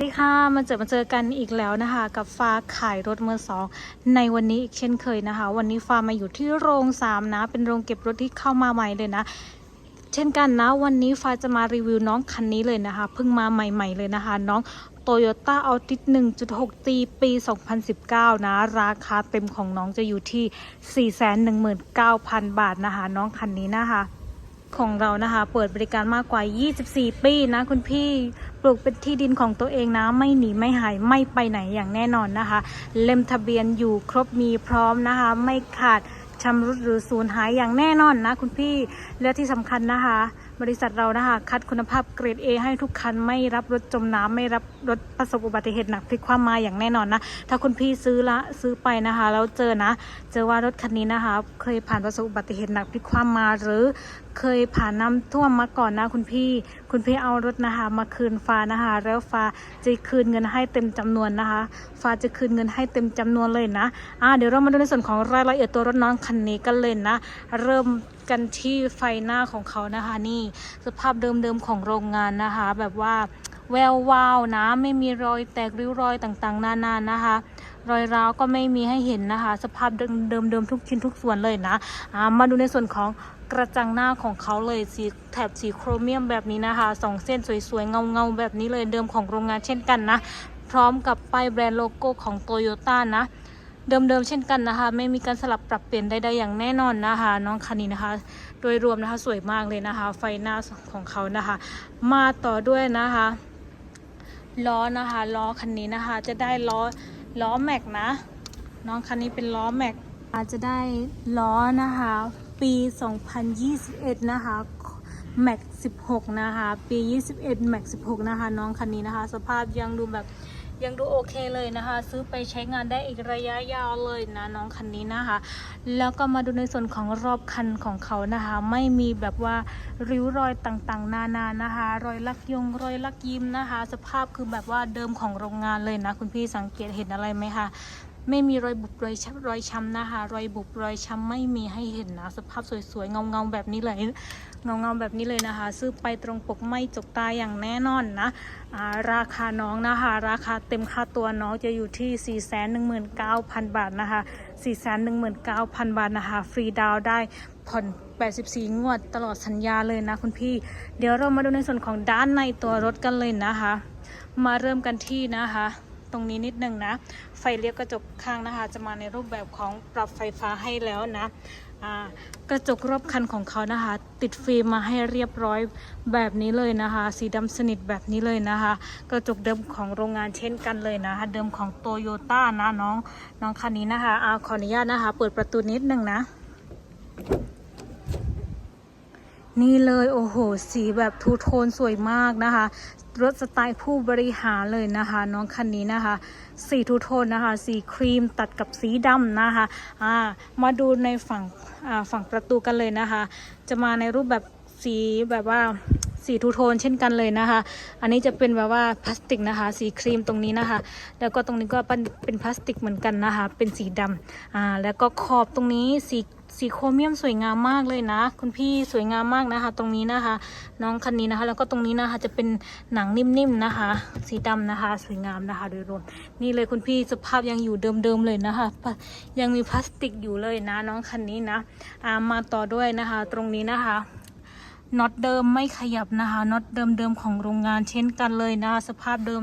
สวัสดีค่ะมาเจอมาเจอกันอีกแล้วนะคะ กับฟ้าขายรถมือสองในวันนี้อีกเช่นเคยนะคะ วันนี้ฟ้ามาอยู่ที่โรงสามนะ เป็นโรงเก็บรถที่เข้ามาใหม่เลยนะ เช่นกันนะ วันนี้ฟ้าจะมารีวิวน้องคันนี้เลยนะคะเพิ่งมาใหม่ ๆเลยนะคะ น้อง Toyota Altis 1.6 G ปี 2019 นะ ราคาเต็มของน้องจะอยู่ที่ 419,000 บาทนะคะ น้องคันนี้นะคะ ของเรานะคะ เปิดบริการมากกว่า 24 ปีนะคุณพี่ปลูกเป็นที่ดินของตัวเองนะ ไม่หนีไม่หายไม่ไปไหนอย่างแน่นอนนะคะ เล่มทะเบียนอยู่ครบมีพร้อมนะคะ ไม่ขาดชำรุดหรือสูญหายอย่างแน่นอนนะคุณพี่และที่สำคัญนะคะ บริษัทเรานะคะ คัดคุณภาพเกรด A ให้ทุกคันไม่รับรถจมน้ำไม่รับรถประสบอุบัติเหตุหนักพลิกคว่ำมาอย่างแน่นอนนะ ถ้าคุณพี่ซื้อละซื้อไปนะคะแล้วเจอนะ เจอว่ารถคันนี้นะคะ เคยผ่านประสบอุบัติเหตุหนักพลิกคว่ำมาหรือเคยผ่านน้ำท่วมมาก่อนนะคุณพี่ คุณพี่เอารถนะคะ มาคืนฟ้านะคะ แล้วฟ้าจะคืนเงินให้เต็มจำนวนนะคะ ฟ้าจะคืนเงินให้เต็มจำนวนเลยนะอ่าเดี๋ยวเรามาดูในส่วนของรายละเอียดตัวรถน้องคันนี้กันเลยนะ เริ่มกันที่ไฟหน้าของเขานะคะ นี่สภาพเดิมๆของโรงงานนะคะ แบบว่าแวววาวนะไม่มีรอยแตกริ้วรอยต่างๆ นานานะคะ รอยร้าวก็ไม่มีให้เห็นนะคะ สภาพเดิมๆทุกชิ้นทุกส่วนเลยนะมาดูในส่วนของกระจังหน้าของเขาเลยสีแถบสีโครเมียมแบบนี้นะคะสองเส้นสวยๆ เงาๆ แบบนี้เลยเดิมของโรงงานเช่นกันนะ พร้อมกับป้ายแบรนด์โลโก้ของโตโยต้านะเดิมๆเช่นกันนะคะ ไม่มีการสลับปรับเปลี่ยนใดๆอย่างแน่นอนนะคะ น้องคันนี้นะคะ โดยรวมนะคะสวยมากเลยนะคะ ไฟหน้าของเขานะคะ มาต่อด้วยนะคะ ล้อนะคะ ล้อคันนี้นะคะ จะได้ล้อ ล้อแม็กนะ น้องคันนี้เป็นล้อแม็กอาจจะได้ล้อนะคะ ปี 2021 นะคะแม็ก16 นะคะ ปี 21 แม็ก16 นะคะ น้องคันนี้นะคะ สภาพยังดูแบบ ยังดูโอเคเลยนะคะ ซื้อไปใช้งานได้อีกระยะยาวเลยนะน้องคันนี้นะคะ แล้วก็มาดูในส่วนของรอบคันของเขานะคะ ไม่มีแบบว่าริ้วรอยต่างๆ นานานะคะ รอยลักยงรอยลักยิ้มนะคะ สภาพคือแบบว่าเดิมของโรงงานเลยนะ คุณพี่สังเกตเห็นอะไรไหมคะ ไม่มีรอยบุบรอยช้ำรอยช้ำนะคะ รอยบุบรอยช้ำไม่มีให้เห็นนะ สภาพสวยๆเงาๆแบบนี้เลยเงาๆแบบนี้เลยนะคะ ซื้อไปตรงปกไม่จกตาอย่างแน่นอนนะาราคาน้องนะคะ ราคาเต็มค่าตัวน้องจะอยู่ที่ 419,000 บาทนะคะ 419,000 บาทนะคะ ฟรีดาวได้ผ่อน 84 งวดตลอดสัญญาเลยนะคุณพี่ เดี๋ยวเรามาดูในส่วนของด้านในตัวรถกันเลยนะคะ มาเริ่มกันที่นะคะ ตรงนี้นิดนึงนะ ไฟเลี้ยวกระจกข้างนะคะ จะมาในรูปแบบของปรับไฟฟ้าให้แล้วนะกระจกรอบคันของเขานะคะ ติดฟิล์มมาให้เรียบร้อยแบบนี้เลยนะคะ สีดำสนิทแบบนี้เลยนะคะ กระจกเดิมของโรงงานเช่นกันเลยนะคะ เดิมของโตโยต้านะน้องน้องคันนี้นะคะอาขออนุญาตนะคะ เปิดประตูนิดนึงนะ นี่เลยโอ้โห สีแบบทูโทนสวยมากนะคะ รถสไตล์ผู้บริหารเลยนะคะ น้องคันนี้นะคะ สีทูโทนนะคะ สีครีมตัดกับสีดำนะคะะมาดูในฝั่งฝั่งประตูกันเลยนะคะ จะมาในรูปแบบสีแบบว่า สีทูโทนเช่นกันเลยนะคะ อันนี้จะเป็นแบบว่าพลาสติกนะคะ สีครีมตรงนี้นะคะ แล้วก็ตรงนี้ก็เป็นเป็นพลาสติกเหมือนกันนะคะ เป็นสีดำอ่าแล้วก็ขอบตรงนี้สีสีโครเมียมสวยงามมากเลยนะ คุณพี่สวยงามมากนะคะ ตรงนี้นะคะ น้องคันนี้นะคะ แล้วก็ตรงนี้นะคะจะเป็นหนังนิ่มๆนะคะ สีดำนะคะ สวยงามนะคะ โดยรวมนี่เลยคุณพี่สภาพยังอยู่เดิมๆเลยนะคะ ยังมีพลาสติกอยู่เลยนะ น้องคันนี้นะามาต่อด้วยนะคะ ตรงนี้นะคะ น็อตเดิมไม่ขยับนะคะน็อตเดิมๆของโรงงานเช่นกันเลยนะ สภาพเดิม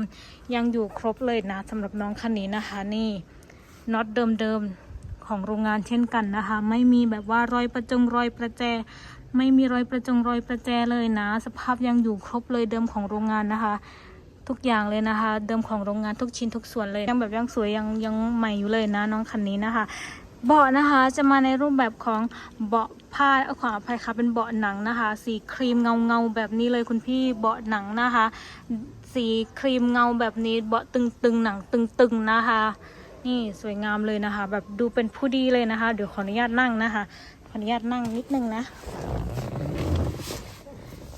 ยังอยู่ครบเลยนะสำหรับน้องคันนี้นะคะ นี่น็อตเดิมๆของโรงงานเช่นกันนะคะ ไม่มีแบบว่ารอยประจงรอยประแจ ไม่มีรอยประจงรอยประแจเลยนะ สภาพยังอยู่ครบเลยเดิมของโรงงานนะคะ ทุกอย่างเลยนะคะ เดิมของโรงงานทุกชิ้นทุกส่วนเลยยังแบบยังสวยยังยังใหม่อยู่เลยนะ น้องคันนี้นะคะ เบาะนะคะจะมาในรูปแบบของเบาะผ้าเอาขออภัยค่ะเป็นเบาะหนังนะคะ สีครีมเงาเงาแบบนี้เลยคุณพี่เบาะหนังนะคะ สีครีมเงาแบบนี้เบาะตึงๆหนังตึงๆนะคะ นี่สวยงามเลยนะคะ แบบดูเป็นผู้ดีเลยนะคะ เดี๋ยวขออนุญาตนั่งนะคะ ขออนุญาตนั่งนิดนึงนะ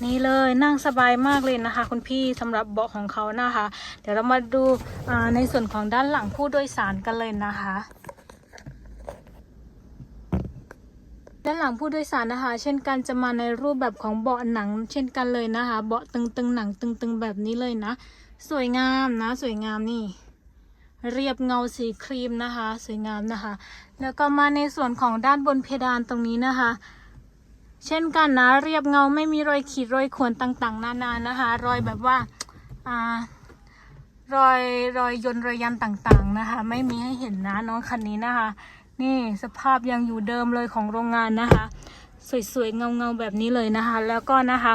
นี่เลยนั่งสบายมากเลยนะคะ คุณพี่สำหรับเบาะของเขานะคะ เดี๋ยวเรามาดูในส่วนของด้านหลังผู้โดยสารกันเลยนะคะ ด้านหลังผู้โดยสารนะคะ เช่นกันจะมาในรูปแบบของเบาะหนัง เช่นกันเลยนะคะ เบาะตึงๆหนังตึงๆแบบนี้เลยนะ สวยงามนะ สวยงามนี่ เรียบเงาสีครีมนะคะ สวยงามนะคะ แล้วก็มาในส่วนของด้านบนเพดานตรงนี้นะคะ เช่นกันนะ เรียบเงาไม่มีรอยขีดรอยข่วนต่างๆ นานานะคะ รอยแบบว่าอ่ารอยรอยยนต์รอยยันต่างๆนะคะ ไม่มีให้เห็นนะน้องคันนี้นะคะ นี่สภาพยังอยู่เดิมเลยของโรงงานนะคะ สวยๆเงาๆแบบนี้เลยนะคะ แล้วก็นะคะ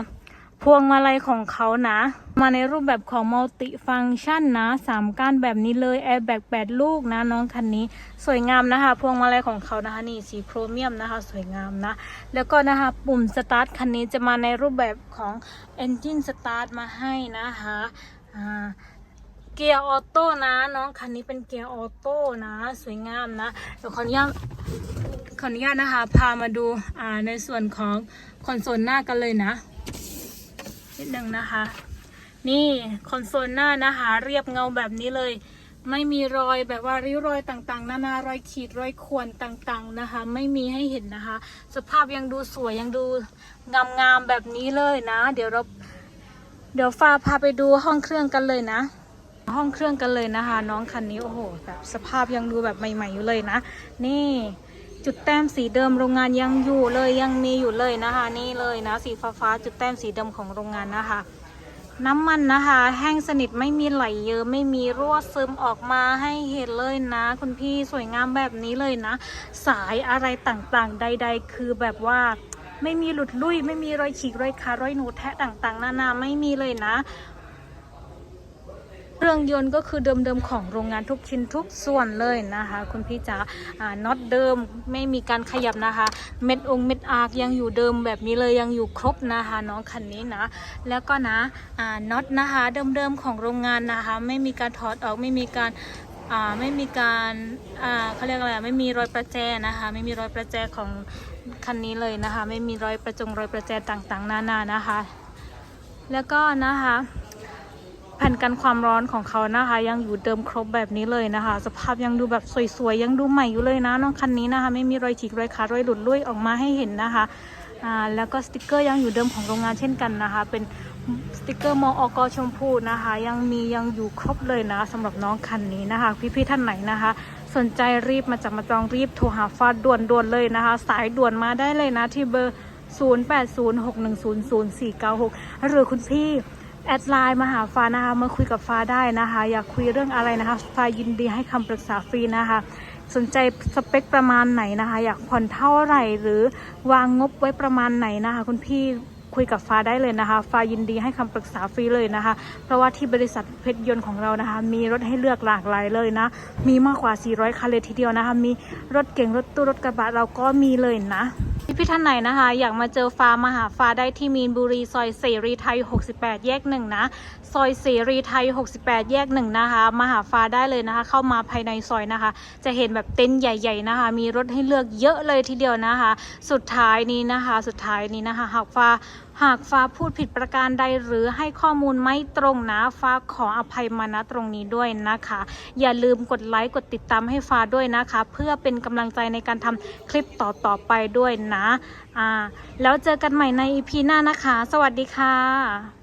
พวงมาลัยของเขานะ มาในรูปแบบของมัลติฟังชันนะสามก้านแบบนี้เลยแอร์แบ็กแปดลูกนะน้องคันนี้ สวยงามนะคะ พวงมาลัยของเขานะคะนี่สีโครเมียมนะคะ สวยงามนะ แล้วก็นะคะปุ่มสตาร์ทคันนี้จะมาในรูปแบบของ Engine Start มาให้นะคะอ่า เกียร์ออโต้นะ น้องคันนี้เป็นเกียร์ออโต้นะ สวยงามนะเดี๋ยวขออนุญาตขออนุญาตนะคะ พามาดูอ่าในส่วนของคอนโซลหน้ากันเลยนะนิดนึงนะคะ นี่คอนโซลหน้านะคะ เรียบเงาแบบนี้เลย ไม่มีรอยแบบว่าริ้วรอยต่างๆ นานารอยขีดรอยข่วนต่างๆนะคะ ไม่มีให้เห็นนะคะ สภาพยังดูสวยยังดูงามๆแบบนี้เลยนะ เดี๋ยวเราเดี๋ยวฟ้าพาไปดูห้องเครื่องกันเลยนะ ห้องเครื่องกันเลยนะคะ น้องคันนี้โอ้โหแบบสภาพยังดูแบบใหม่ๆอยู่เลยนะ นี่จุดแต้มสีเดิมโรงงานยังอยู่เลยยังมีอยู่เลยนะคะ นี่เลยนะ สีฟ้าฟ้าๆจุดแต้มสีเดิมของโรงงานนะคะ น้ำมันนะคะ แห้งสนิทไม่มีไหลเยอะไม่มีรั่วซึมออกมาให้เห็นเลยนะ คุณพี่สวยงามแบบนี้เลยนะ สายอะไรต่างๆ ใด ๆ คือแบบว่าไม่มีหลุดลุ่ย ไม่มีรอยฉีกรอยขารอยหนูแทะต่างๆ นานาไม่มีเลยนะ เครื่องยนต์ก็คือเดิมๆของโรงงานทุกชิ้นทุกส่วนเลยนะคะ คุณพี่จ๋าน็อตเดิมไม่มีการขยับนะคะ เม็ดองเม็ดอาร์คยังอยู่เดิมแบบนี้เลยยังอยู่ครบนะคะน้องคันนี้นะ แล้วก็นะน็อตนะคะเดิมๆของโรงงานนะคะ ไม่มีการถอดออกไม่มีการไม่มีการเขาเรียกอะไรไม่มีรอยประแจนะคะ ไม่มีรอยประแจของคันนี้เลยนะคะ ไม่มีรอยประจงรอยประแจต่างๆ นานานะคะ แล้วก็นะคะ แผ่นกันความร้อนของเขานะคะ ยังอยู่เดิมครบแบบนี้เลยนะคะ สภาพยังดูแบบสวยๆ ยังดูใหม่อยู่เลยนะน้องคันนี้นะคะ ไม่มีรอยฉีกรอยขาดรอยหลุดลุ่ยออกมาให้เห็นนะคะอ่าแล้วก็สติกเกอร์ยังอยู่เดิมของโรงงานเช่นกันนะคะ เป็นสติกเกอร์มออกชมพูนะคะ ยังมียังอยู่ครบเลยนะสำหรับน้องคันนี้นะคะ พี่ๆท่านไหนนะคะ สนใจรีบมาจับมาจองรีบโทรหาฟ้าด่วนๆเลยนะคะ สายด่วนมาได้เลยนะที่เบอร์ 0806100496 หรือคุณพี่ แอดไลน์มาหาฟ้านะคะมาคุยกับฟ้าได้นะคะ อยากคุยเรื่องอะไรนะคะฟ้ายินดีให้คำปรึกษาฟรีนะคะ สนใจสเปคประมาณไหนนะคะ อยากผ่อนเท่าไหร่ หรือวางงบไว้ประมาณไหนนะคะ คุณพี่คุยกับฟ้าได้เลยนะคะ ฟ้ายินดีให้คำปรึกษาฟรีเลยนะคะ เพราะว่าที่บริษัทเพชรยนต์ของเรานะคะ มีรถให้เลือกหลากหลายเลยนะ มีมากกว่า 400คันเลยทีเดียวนะคะ มีรถเก่งรถตู้รถกระบะเราก็มีเลยนะ พี่ท่านไหนนะคะ อยากมาเจอฟ้ามาหาฟ้าได้ที่มีนบุรีซอยเสรีไทย 68 แยกหนึ่งนะ ซอยเสรีไทย 68 แยกหนึ่งนะคะมาหาฟ้าได้เลยนะคะ เข้ามาภายในซอยนะคะ จะเห็นแบบเต็นท์ใหญ่ ๆนะคะ มีรถให้เลือกเยอะเลยทีเดียวนะคะ สุดท้ายนี้นะคะ สุดท้ายนี้นะคะ หากฟ้า หากฟ้าพูดผิดประการใดหรือให้ข้อมูลไม่ตรงนะฟ้าขออภัยมาณตรงนี้ด้วยนะคะ อย่าลืมกดไลค์กดติดตามให้ฟ้าด้วยนะคะ เพื่อเป็นกำลังใจในการทำคลิปต่อๆไปด้วยนะอ่าแล้วเจอกันใหม่ในอีพีหน้านะคะ สวัสดีค่ะ